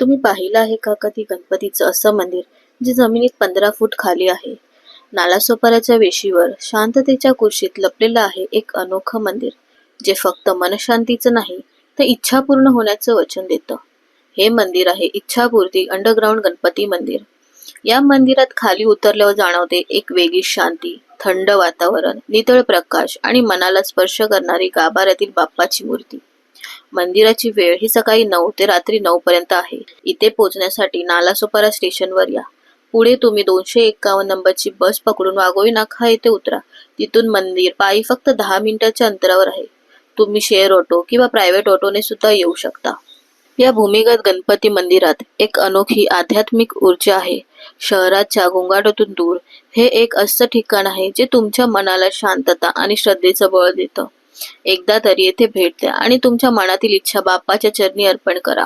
तुम्ही पाहिलं आहे का कधी गणपतीचं असं मंदिर जे जमिनीत पंधरा फूट खाली आहे? नालासोपाऱ्याच्या वेशीवर शांततेच्या कुशीत लपलेलं आहे एक अनोखं मंदिर जे फक्त मनशांतीचं नाही तर इच्छा पूर्ण होण्याचं वचन देतं. हे मंदिर आहे इच्छापूर्ती अंडरग्राऊंड गणपती मंदिर. या मंदिरात खाली उतरल्यावर जाणवते एक वेगळी शांती थंड वातावरण नितळ प्रकाश आणि मनाला स्पर्श करणारी गाभाऱ्यातील बाप्पाची मूर्ती. मंदिराची वेळ ही सकाळी नऊ ते रात्री नऊ पर्यंत आहे. इथे पोहोचण्यासाठी नालासोपारा स्टेशनवर या. पुढे तुम्ही दोनशे एक्कावन्न नंबरची बस पकडून वाघोळी नाका येथे उतरा. तिथून मंदिर पायी फक्त दहा मिनिटाच्या अंतरावर आहे. तुम्ही शेअर ऑटो किंवा प्रायव्हेट ऑटोने सुद्धा येऊ शकता. या भूमिगत गणपती मंदिरात एक अनोखी आध्यात्मिक ऊर्जा आहे. शहराच्या गोंगाटातून दूर हे एक असं ठिकाण आहे जे तुमच्या मनाला शांतता आणि श्रद्धेचं बळ देतं. एकदा तरी येथे भेट द्या आणि तुमच्या मनातील इच्छा बाप्पाच्या चरणी अर्पण करा.